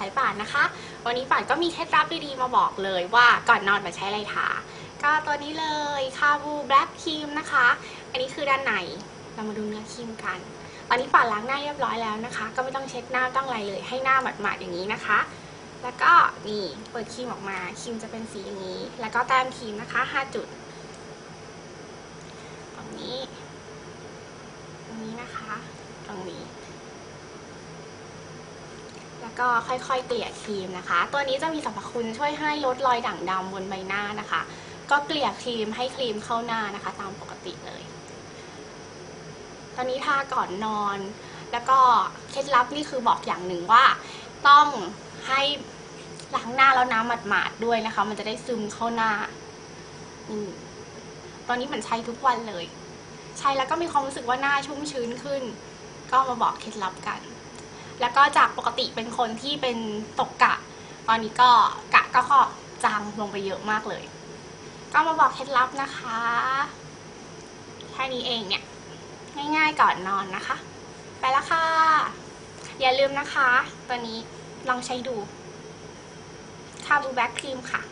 สายป่านนะคะ วันนี้ป่านก็มีเคล็ดลับดีๆมาบอกเลยว่าก่อนนอนมาใช้อะไรทาก็ตัวนี้เลยคาบูแบล็กครีมนะคะ อันนี้คือด้านในเรามาดูเนื้อครีมกัน ตอนนี้ป่านล้างหน้าเรียบร้อยแล้วนะคะ ก็ไม่ต้องเช็ดหน้าต้องอะไรเลย ให้หน้าหมาดๆอย่างนี้นะคะ แล้วก็นี่เปิดครีมออกมาครีมจะเป็นสีอย่างนี้ แล้วก็แต้มครีมนะคะ 5 จุดตรงนี้ ตรงนี้นะคะ ตรงนี้ แล้วก็ค่อยๆเกลี่ยครีมนะคะ ตัวนี้จะมีสรรพคุณช่วยให้ลดรอยด่างดำบนใบหน้านะคะ ก็เกลี่ยครีมให้ครีมเข้าหน้านะคะ ตามปกติเลย ตอนนี้ทาก่อนนอน แล้วก็เคล็ดลับนี่คือบอกอย่างหนึ่งว่า ต้องให้ล้างหน้าแล้วน้ำหมาดๆด้วยนะคะ มันจะได้ซึมเข้าหน้าอตอนนี้เหมือนใช้ทุกวันเลย ใช้แล้วก็มีความรู้สึกว่าหน้าชุ่มชื้นขึ้น ก็มาบอกเคล็ดลับกัน แล้วก็จากปกติเป็นคนที่เป็นตกกะ ตอนนี้ก็กะก็จางลงไปเยอะมากเลย ก็มาบอกเคล็ดลับนะคะแค่นี้เองเนี่ยง่ายๆก่อนนอนนะคะ ไปแล้วค่ะ อย่าลืมนะคะ ตัวนี้ลองใช้ดูคาบูแบ็คครีมค่ะ